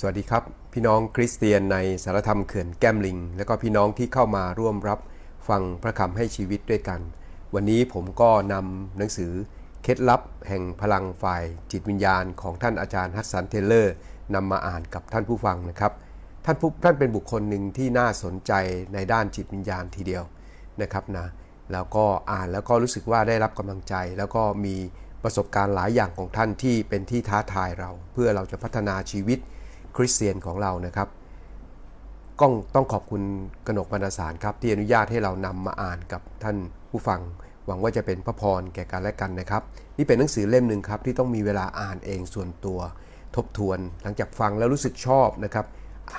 สวัสดีครับ พี่น้องคริสเตียนในสารธรรมเขื่อนแก้มลิง และก็พี่น้องที่เข้ามาร่วมรับฟังพระคำให้ชีวิตด้วยกัน วันนี้ผมก็นำหนังสือเคล็ดลับแห่งพลังฝ่ายจิตวิญญาณของท่านอาจารย์ฮัสสันเทเลอร์นำมาอ่านกับท่านผู้ฟังนะครับ ท่านผู้ท่านเป็นบุคคลหนึ่งที่น่าสนใจในด้านจิตวิญญาณทีเดียวนะครับนะแล้วก็อ่านแล้วก็รู้สึกว่าได้รับกำลังใจ แล้วก็มีประสบการณ์หลายอย่างของท่านที่เป็นที่ท้าทายเรา เพื่อเราจะพัฒนาชีวิต คริสเตียนของเรานะครับก้องต้องขอบคุณกนกบรรณสารครับ ที่อนุญาตให้เรานำมาอ่านกับท่านผู้ฟัง หวังว่าจะเป็นพระพรแก่กันและกันนะครับ นี่เป็นหนังสือเล่มหนึ่งครับ ที่ต้องมีเวลาอ่านเองส่วนตัว ทบทวน หลังจากฟังแล้วรู้สึกชอบนะครับ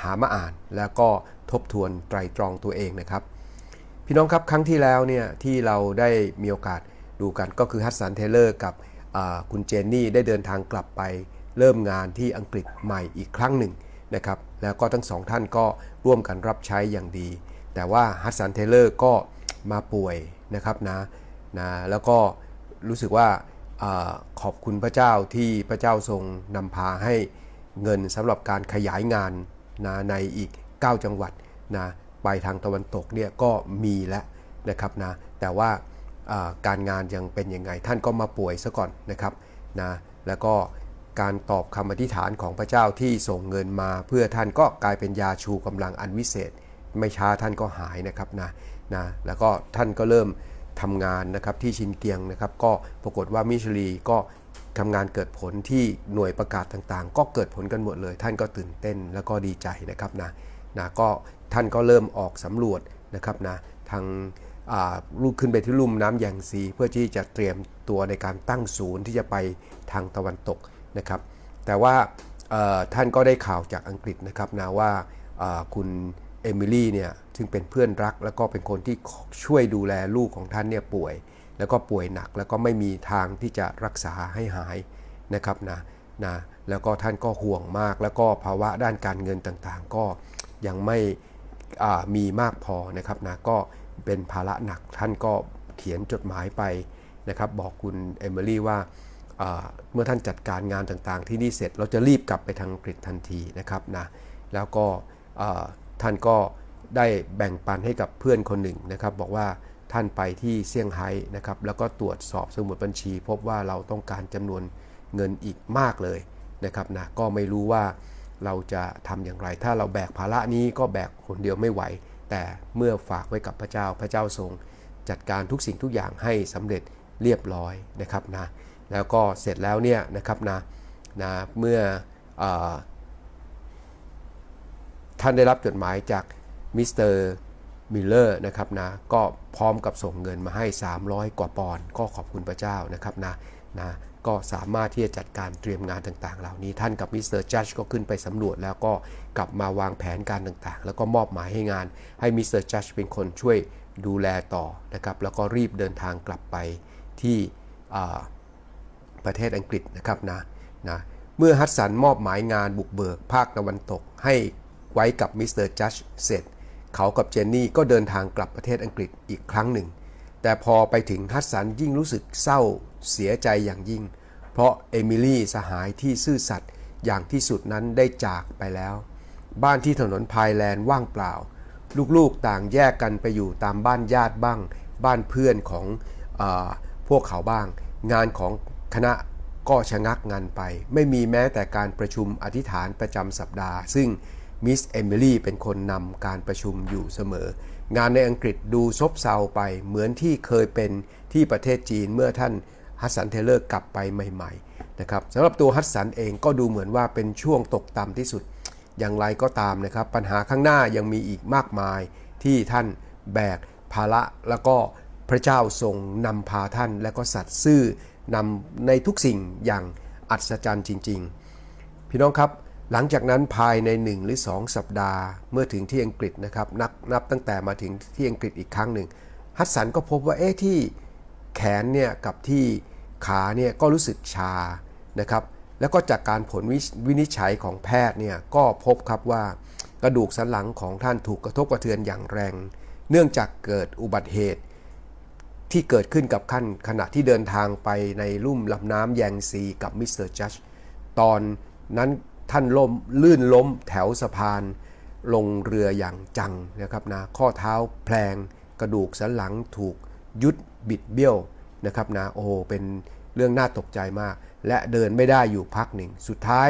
หามาอ่านแล้วก็ทบทวนไตรตรองตัวเองนะครับ พี่น้องครับครั้งที่แล้วเนี่ยที่เราได้มีโอกาสดูกันก็คือฮัสสันเทเลอร์กับคุณเจนนี่ได้เดินทางกลับไป เริ่มงานที่อังกฤษใหม่อีกครั้งหนึ่งนะครับแล้วก็ทั้งสองท่านก็ร่วมกันรับใช้อย่างดี แต่ว่าฮัสสันเทเลอร์ก็มาป่วยนะครับนะนะแล้วก็รู้สึกว่าอขอบคุณพระเจ้าที่พระเจ้าทรงนำพาให้เงินสำหรับการขยายงานนะในอีก 9 จังหวัดนะไปทางตะวันตกเนี่ยก็มีแล้วนะครับนะแต่ว่าการงานยังเป็นยังไงท่านก็มาป่วยซะก่อนนะครับนะแล้วก็ การตอบคำอธิษฐานของพระเจ้าที่ส่งเงินมา เพื่อท่านก็กลายเป็นยาชูกำลังอันวิเศษ ไม่ช้าท่านก็หายนะครับนะนะแล้วก็ท่านก็เริ่มทำงานนะครับที่ชินเกียงนะครับ ก็ปรากฏว่ามิชลีก็ทำงานเกิดผลที่หน่วยประกาศต่างๆ ก็เกิดผลกันหมดเลย ท่านก็ตื่นเต้นแล้วก็ดีใจนะครับนะนะก็ท่านก็เริ่มออกสำรวจนะครับนะทางลูกขึ้นไปที่ลุ่มน้ำแยงซี เพื่อที่จะเตรียมตัวในการตั้งศูนย์ที่จะไปทางตะวันตก นะครับ แต่ว่าท่านก็ได้ข่าวจากอังกฤษนะครับนะว่าอ่าคุณเอมิลี่เนี่ยซึ่งเป็นเพื่อนรัก แล้วก็เป็นคนที่ช่วยดูแลลูกของท่านเนี่ยป่วย แล้วก็ป่วยหนักแล้วก็ไม่มีทางที่จะรักษาให้หายนะครับนะนะแล้วก็ท่านก็ห่วงมาก แล้วก็ภาวะด้านการเงินต่างๆ ก็ยังไม่มีมากพอนะครับนะก็เป็นภาระหนักท่านก็เขียนจดหมายไปนะครับ บอกคุณเอมิลี่ว่า เมื่อท่านจัดการงานต่างๆ ที่นี่เสร็จเราจะรีบกลับไปทางอังกฤษทันทีนะครับนะแล้วก็ท่านก็ได้แบ่งปันให้กับเพื่อนคนหนึ่งนะครับ บอกว่าท่านไปที่เซี่ยงไฮ้นะครับแล้วก็ตรวจสอบสมุดบัญชี พบว่าเราต้องการจำนวนเงินอีกมากเลยนะครับนะก็ไม่รู้ว่าเราจะทำอย่างไร ถ้าเราแบกภาระนี้ก็แบกคนเดียวไม่ไหว แต่เมื่อฝากไว้กับพระเจ้าพระเจ้าทรง จัดการทุกสิ่งทุกอย่างให้สำเร็จเรียบร้อยนะครับนะ แล้วก็เสร็จแล้วเนี่ยนะครับนะนะเมื่ออท่านได้รับจดหมายจากมิสเตอร์มิลเลอร์นะครับนะก็พร้อมกับส่งเงินมาให้ 300 กว่าปอนด์ก็ขอบคุณพระเจ้านะครับนะนะก็สามารถที่จะจัดการเตรียมงานต่างๆ เหล่านี้ท่านกับมิสเตอร์จัดก็ขึ้นไปสำรวจ แล้วก็กลับมาวางแผนการต่างๆ แล้วก็มอบหมายให้งานให้มิสเตอร์จัดเป็นคนช่วยดูแลต่อนะครับแล้วก็รีบเดินทางกลับไปที่ ประเทศอังกฤษนะครับนะนะเมื่อฮัตสันมอบหมายงานบุกเบิกภาคตะวันตก ให้ไว้กับมิสเตอร์จัชเสร็จ เขากับเจนนี่ก็เดินทางกลับประเทศอังกฤษอีกครั้งหนึ่ง แต่พอไปถึงฮัตสันยิ่งรู้สึกเศร้าเสียใจอย่างยิ่ง เพราะเอมิลี่สหายที่ซื่อสัตย์อย่างที่สุดนั้นได้จากไปแล้ว บ้านที่ถนนพายแลนด์ว่างเปล่า ลูกๆต่างแยกกันไปอยู่ตามบ้านญาติบ้าง บ้านเพื่อนของอพวกเขาบ้าง งานของ คณะก็ชะงักงันไป ไม่มีแม้แต่การประชุมอธิษฐานประจำสัปดาห์ ซึ่งมิสเอมิลี่เป็นคนนำการประชุมอยู่เสมอ งานในอังกฤษดูซบเซาไปเหมือนที่เคยเป็นที่ประเทศจีนเมื่อท่านฮัสสันเทเลอร์กลับไปใหม่ๆนะครับสำหรับตัวฮัสสันเองก็ดูเหมือนว่าเป็นช่วงตกต่ำที่สุด อย่างไรก็ตามนะครับ ปัญหาข้างหน้ายังมีอีกมากมายที่ท่านแบกภาระแล้วก็พระเจ้าทรงนำพาท่านและก็สัตย์ซื่อ นำในทุกสิ่งอย่างอัศจรรย์จริง ๆ พี่น้องครับหลังจากนั้นภายใน 1 หรือ 2 สัปดาห์ เมื่อถึงที่อังกฤษนะครับนับนับตั้งแต่มาถึงที่อังกฤษอีกครั้งหนึ่ง ฮัสสันก็พบว่าเอ๊ะที่แขนเนี่ยกับที่ขาเนี่ยก็รู้สึกชานะครับแล้วก็จากการผลววินิจฉัยของแพทย์เนี่ยก็พบครับว่ากระดูกสันหลังของท่านถูกกระทบกระเทือนอย่างแรง เนื่องจากเกิดอุบัติเหตุ ที่เกิดขึ้นกับขั้นขณะที่เดินทางไปในลุ่มลำน้ำแยงซีกับมิสเตอร์จัชตอนนั้นท่านล้มลื่นล้มแถวสะพาน ลงเรืออย่างจังนะครับนะข้อเท้าแพลงกระดูกสันหลังถูกยุดบิดเบี้ยวนะครับนะโอ้เป็นเรื่องน่าตกใจมาก และเดินไม่ได้อยู่พักหนึ่ง สุดท้าย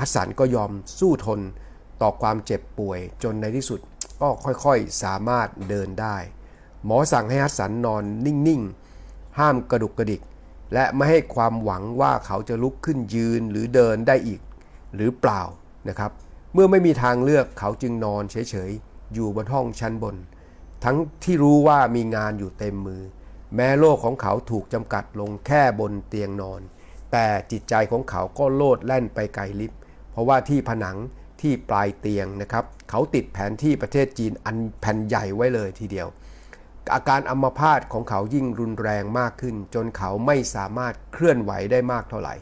ฮัสสันก็ยอมสู้ทนต่อความเจ็บป่วยจนในที่สุดก็ค่อยๆสามารถเดินได้ หมอสั่งให้ฮัสสันนอนนิ่งๆ ห้ามกระดุกกระดิก และไม่ให้ความหวังว่าเขาจะลุกขึ้นยืนหรือเดินได้อีก หรือเปล่านะครับ เมื่อไม่มีทางเลือกเขาจึงนอนเฉยๆ อยู่บนห้องชั้นบน ทั้งที่รู้ว่ามีงานอยู่เต็มมือ แม้โลกของเขาถูกจำกัดลงแค่บนเตียงนอน แต่จิตใจของเขาก็โลดแล่นไปไกลลิบ เพราะว่าที่ผนังที่ปลายเตียงนะครับ เขาติดแผนที่ประเทศจีนอันแผ่นใหญ่ไว้เลยทีเดียว อาการอัมพาตของเขายิ่งรุนแรงมากขึ้น จนเขาไม่สามารถเคลื่อนไหวได้มากเท่าไหร่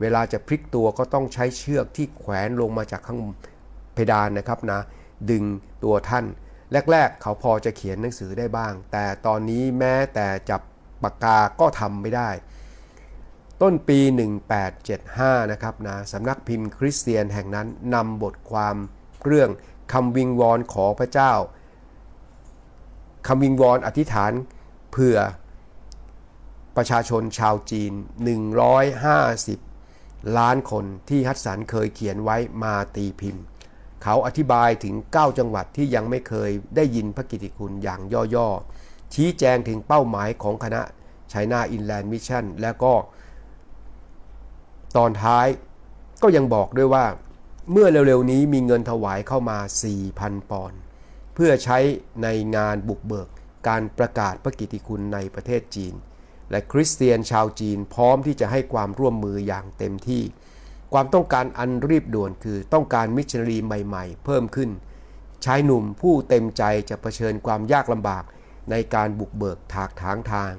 เวลาจะพลิกตัวก็ต้องใช้เชือกที่แขวนลงมาจากข้างเพดานนะครับนะ ดึงตัวท่าน แรกๆ เขาพอจะเขียนหนังสือได้บ้าง แต่ตอนนี้แม้แต่จับปากกาก็ทำไม่ได้ ต้นปี 1875 นะครับนะสำนักพิมพ์คริสเตียนแห่งนั้นนำบทความเรื่องคำวิงวอนขอพระเจ้า คำวิงวอนอธิษฐานเผื่อประชาชนชาวจีน 150 ล้านคนที่ฮัตสันเคยเขียนไว้มาตีพิมพ์ เขาอธิบายถึง 9 จังหวัดที่ยังไม่เคยได้ยินพระกิติคุณอย่างย่อๆ ชี้แจงถึงเป้าหมายของคณะไชน่าอินแลนด์มิชชั่นและก็ ตอนท้ายก็ยังบอกด้วยว่า เมื่อเร็วๆนี้มีเงินถวายเข้ามา 4,000 ปอนด์ พื่อใช้ในงานบุกเบิกการประกาศพระกิตติคุณในประเทศจีน และคริสเตียนชาวจีนพร้อมที่จะให้ความร่วมมืออย่างเต็มที่ ความต้องการอันรีบด่วนคือต้องการมิชชันนารีใหม่ๆ เพิ่มขึ้น ชายหนุ่มผู้เต็มใจจะเผชิญความยากลำบากในการบุกเบิกถากถางทาง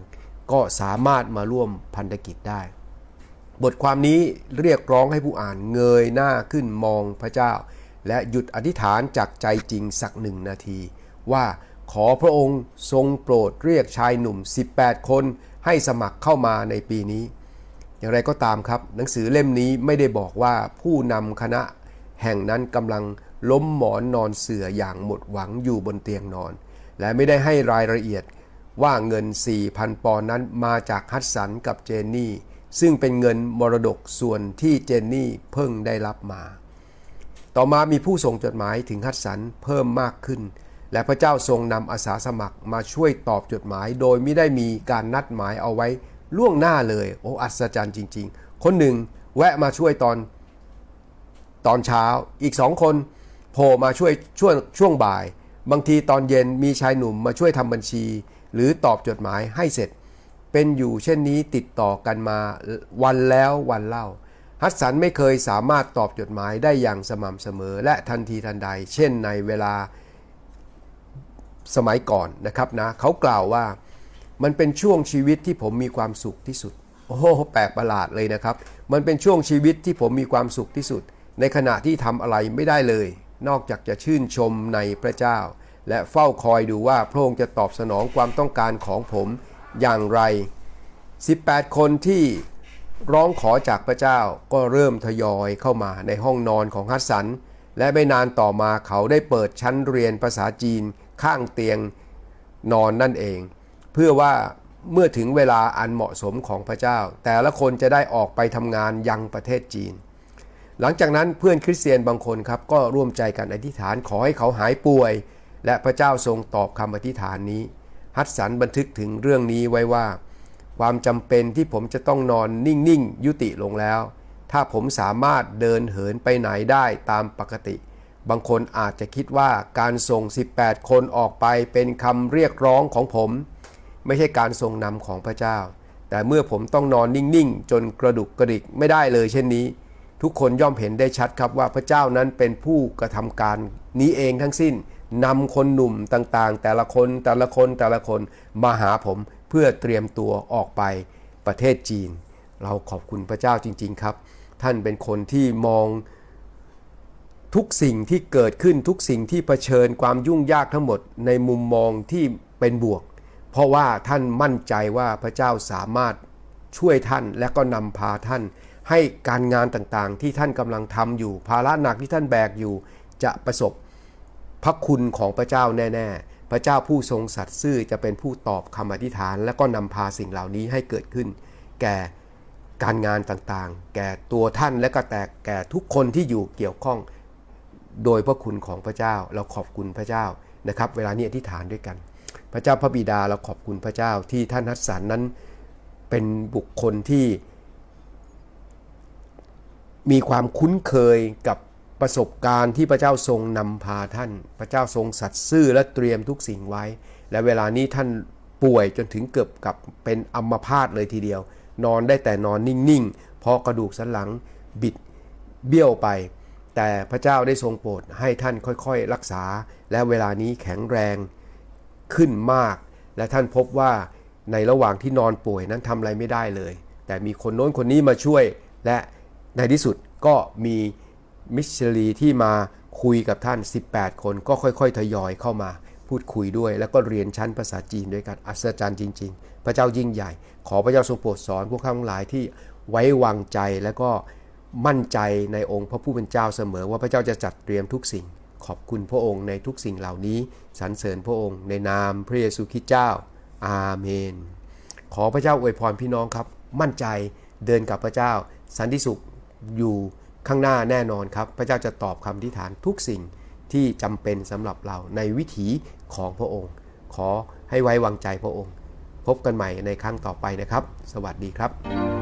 ก็สามารถมาร่วมพันธกิจได้ บทความนี้เรียกร้องให้ผู้อ่านเงยหน้าขึ้นมองพระเจ้า และหยุดอธิษฐานจากใจจริงสักหนึ่งนาที ว่าขอพระองค์ทรงโปรดเรียกชายหนุ่ม 18 คนให้สมัครเข้ามาในปีนี้ อย่างไรก็ตามครับ หนังสือเล่มนี้ไม่ได้บอกว่าผู้นำคณะแห่งนั้นกำลังล้มหมอนนอนเสื่ออย่างหมดหวังอยู่บนเตียงนอน และไม่ได้ให้รายละเอียดว่าเงิน 4,000 ปอนนั้นมาจากฮัตสันกับเจนนี่ ซึ่งเป็นเงินมรดกส่วนที่เจนนี่เพิ่งได้รับมา ต่อมามีผู้ส่งจดหมายถึงฮัตสันเพิ่มมากขึ้น และพระเจ้าทรงนำอาสาสมัครมาช่วยตอบจดหมาย โดยไม่ได้มีการนัดหมายเอาไว้ล่วงหน้าเลย โอ้อัศจรรย์จริง ๆ คนหนึ่งแวะมาช่วยตอนตอนเช้า อีกสองคนโผล่มาช่วยช่วงช่วงบ่าย บางทีตอนเย็นมีชายหนุ่มมาช่วยทำบัญชี หรือตอบจดหมายให้เสร็จ เป็นอยู่เช่นนี้ติดต่อกันมาวันแล้ววันเล่า ฮัสสันไม่เคยสามารถตอบจดหมายได้อย่างสม่ำเสมอ และทันทีทันใด เช่นในเวลาสมัยก่อนนะครับนะเขากล่าวว่ามันเป็นช่วงชีวิตที่ผมมีความสุขที่สุด โอ้โหแปลกประหลาดเลยนะครับ มันเป็นช่วงชีวิตที่ผมมีความสุขที่สุด ในขณะที่ทำอะไรไม่ได้เลย นอกจากจะชื่นชมในพระเจ้า และเฝ้าคอยดูว่าพระองค์จะตอบสนองความต้องการของผมอย่างไร 18 คนที่ ร้องขอจากพระเจ้าก็เริ่มทยอยเข้ามาในห้องนอนของฮัสสัน และไม่นานต่อมาเขาได้เปิดชั้นเรียนภาษาจีนข้างเตียงนอนนั่นเอง เพื่อว่าเมื่อถึงเวลาอันเหมาะสมของพระเจ้า แต่ละคนจะได้ออกไปทำงานยังประเทศจีน หลังจากนั้นเพื่อนคริสเตียนบางคนครับก็ร่วมใจกันอธิษฐานขอให้เขาหายป่วย และพระเจ้าทรงตอบคำอธิษฐานนี้ ฮัตสันบันทึกถึงเรื่องนี้ไว้ว่า ความจำเป็นที่ผมจะต้องนอนนิ่งๆ ยุติลงแล้ว ถ้าผมสามารถเดินเหินไปไหนได้ตามปกติ บางคนอาจจะคิดว่าการส่ง 18 คนออกไปเป็นคำเรียกร้องของผม ไม่ใช่การทรงนำของพระเจ้า แต่เมื่อผมต้องนอนนิ่งๆ จนกระดุกกระดิกไม่ได้เลยเช่นนี้ ทุกคนย่อมเห็นได้ชัดครับว่าพระเจ้านั้นเป็นผู้กระทำการนี้เองทั้งสิ้นนำคนหนุ่มต่างๆ แต่ละคนแต่ละคนแต่ละคนมาหาผม เพื่อเตรียมตัวออกไปประเทศจีน เราขอบคุณพระเจ้าจริง ๆ ครับ ท่านเป็นคนที่มองทุกสิ่งที่เกิดขึ้นทุกสิ่งที่เผชิญความยุ่งยากทั้งหมดในมุมมองที่เป็นบวก เพราะว่าท่านมั่นใจว่าพระเจ้าสามารถช่วยท่านและก็นำพาท่าน ให้การงานต่างๆ ที่ท่านกำลังทำอยู่ ภาระหนักที่ท่านแบกอยู่ จะประสบพระคุณของพระเจ้าแน่ ๆ พระเจ้าผู้ทรงสัตย์ซื่อจะเป็นผู้ตอบคำอธิษฐาน และก็นำพาสิ่งเหล่านี้ให้เกิดขึ้น แก่การงานต่างๆ แก่ตัวท่านและก็แต่แก่ทุกคนที่อยู่เกี่ยวข้อง โดยพระคุณของพระเจ้า เราขอบคุณพระเจ้านะครับ เวลานี้อธิษฐานด้วยกัน พระเจ้าพระบิดาเราขอบคุณพระเจ้าที่ท่านฮัสสันนั้นเป็นบุคคลที่ มีความคุ้นเคยกับ ประสบการณ์ที่พระเจ้าทรงนำพาท่าน พระเจ้าทรงสัตย์ซื่อและเตรียมทุกสิ่งไว้ และเวลานี้ท่านป่วยจนถึงเกือบกับเป็นอัมพาตเลยทีเดียว นอนได้แต่นอนนิ่งๆ เพราะกระดูกสันหลังบิดเบี้ยวไป แต่พระเจ้าได้ทรงโปรดให้ท่านค่อยๆ รักษา และเวลานี้แข็งแรงขึ้นมาก และท่านพบว่าในระหว่างที่นอนป่วยนั้นทำอะไรไม่ได้เลย แต่มีคนโน้นคนนี้มาช่วย และในที่สุดก็มี มิชลีที่มาคุยกับท่าน 18 คนก็ค่อยๆ ทยอยเข้ามาพูดคุยด้วย แล้วก็เรียนชั้นภาษาจีนด้วยกันอัศจรรย์จริง ๆ พระเจ้ายิ่งใหญ่ ขอพระเจ้าทรงโปรดสอนพวกข้าทั้งหลายที่ไว้วางใจและก็มั่นใจในองค์พระผู้เป็นเจ้าเสมอ ว่าพระเจ้าจะจัดเตรียมทุกสิ่ง ขอบคุณพระองค์ในทุกสิ่งเหล่านี้สรรเสริญพระองค์ ในนามพระเยซูคริสต์เจ้า อาเมน ขอพระเจ้าอวยพรพี่น้องครับ มั่นใจเดินกับพระเจ้า สันติสุขอยู่ ข้างหน้าแน่นอนครับ พระเจ้าจะตอบคำที่ฐานทุกสิ่งที่จำเป็นสำหรับเราในวิถีของพระองค์ ขอให้ไว้วางใจพระองค์ พบกันใหม่ในครั้งต่อไปนะครับ สวัสดีครับ